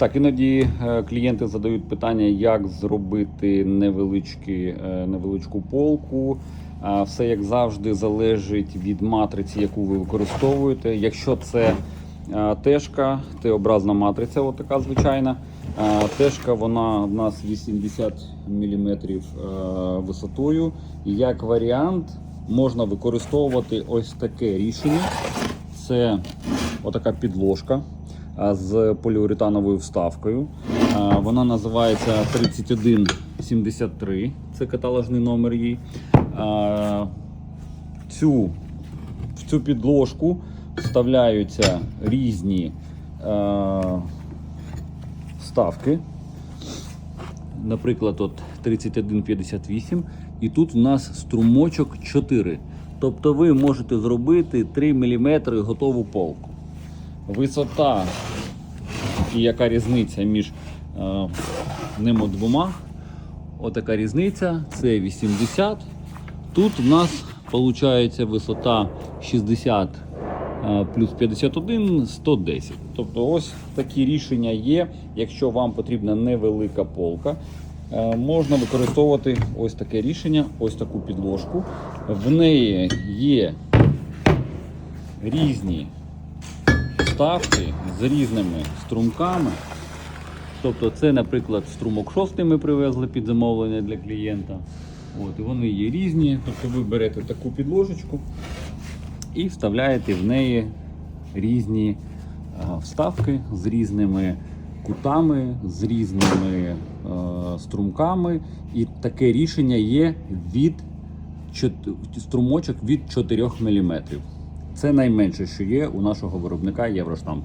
Так, іноді е, клієнти задають питання, як зробити невеличкі, е, невеличку полку. Все як завжди залежить від матриці, яку ви використовуєте. Якщо це е, тежка, Т-образна матриця, от звичайна. е, Тежка вона в нас 80 мм висотою. Як варіант можна використовувати ось таке рішення. Це отака підложка з поліуретановою вставкою. Вона називається 3173. Це каталожний номер її. Цю, в цю підложку вставляються різні вставки. Наприклад, от 3158, і тут в нас струмочок 4. Тобто ви можете зробити 3 мм готову полку. Висота і яка різниця між е, ними двома. Отака різниця це 80. Тут в нас виходить висота 60 е, плюс 51 110. Тобто ось такі рішення є. Якщо вам потрібна невелика полка, е, можна використовувати ось таке рішення, ось таку підложку. В неї є різні вставки з різними струмками. Тобто це, наприклад, струмок 6 ми привезли під замовлення для клієнта. От, і вони є різні. Тобто ви берете таку підложечку і вставляєте в неї різні е, вставки з різними кутами, з різними е, струмками. І таке рішення є від струмочок від 4 мм. Це найменше, що є у нашого виробника Євроштамп.